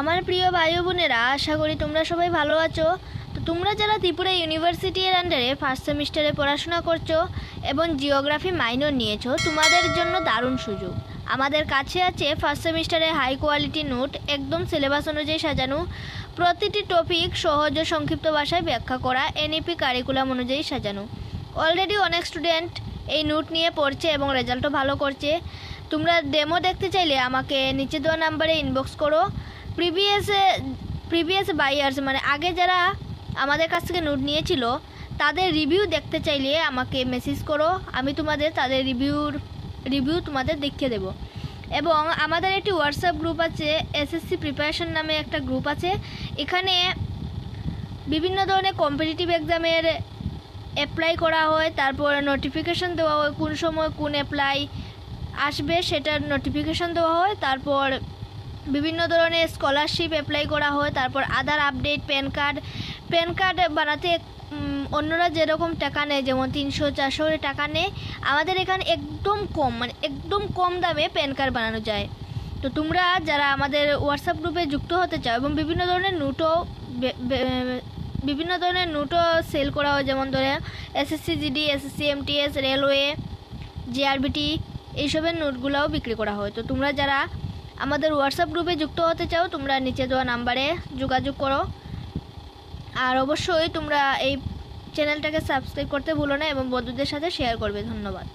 আমার প্রিয় ভাই বোনেরা, আশা করি তোমরা সবাই ভালো আছো। তো তোমরা যারা ত্রিপুরা ইউনিভার্সিটির আন্ডারে ফার্স্ট সেমিস্টারে পড়াশোনা করছ এবং জিওগ্রাফি মাইনর নিয়েছো, তোমাদের জন্য দারুণ সুযোগ। আমাদের কাছে আছে ফার্স্ট সেমিস্টারে হাই কোয়ালিটি নোট একদম সিলেবাস অনুযায়ী সাজানো। প্রতিটি টপিক সহজ ও সংক্ষিপ্ত ভাষায় ব্যাখ্যা করা এনইপি কারিকুলাম অনুযায়ী সাজানো। অলরেডি অনেক স্টুডেন্ট এই নোট নিয়ে পড়ছে এবং রেজাল্টও ভালো করছে। তোমরা ডেমো দেখতে চাইলে আমাকে নিচে দেওয়া নাম্বারে ইনবক্স করো। প্রিভিয়াস প্রিভিয়াস বাইয়ার্স মানে আগে যারা আমাদের কাছ থেকে নোট নিয়েছিল, তাদের রিভিউ দেখতে চাইলে আমাকে মেসেজ করো, আমি তোমাদের, তাদের রিভিউর রিভিউ তোমাদের দেখিয়ে দেবো। এবং আমাদের একটি হোয়াটসঅ্যাপ গ্রুপ আছে এসএসসি প্রিপারেশন নামে একটা গ্রুপ আছে। এখানে বিভিন্ন ধরনের কম্পিটিটিভ এক্সামের অ্যাপ্লাই করা হয়, তারপর নোটিফিকেশন দেওয়া হয়, কোন সময় কোন অ্যাপ্লাই আসবে, সেটার নোটিফিকেশন দেওয়া হয়, তারপর বিভিন্ন ধরনের স্কলারশিপ অ্যাপ্লাই করা হয়, তারপর Aadhaar update PAN card PAN card বানাতে অন্যরা যেরকম টাকা নেয়, যেমন তিনশো, চারশো টাকা নেয়, আমাদের এখানে একদম কম মানে একদম কম দামে প্যান কার্ড বানানো যায়। তো তোমরা যারা আমাদের হোয়াটসঅ্যাপ গ্রুপে যুক্ত হতে চাও এবং বিভিন্ন ধরনের নোটও বিভিন্ন ধরনের নোটও সেল করা হয়, যেমন ধরে SSC GD SSC MTS railway GRBT এইসবের নোটগুলোও বিক্রি করা হয়। তো তোমরা যারা আমাদের হোয়াটসঅ্যাপ গ্রুপে যুক্ত হতে চাও, তোমরা নিচে দেওয়া নাম্বারে যোগাযোগ করো। আর অবশ্যই তোমরা এই চ্যানেলটাকে সাবস্ক্রাইব করতে ভুলো না এবং বন্ধুদের সাথে শেয়ার করবে। ধন্যবাদ।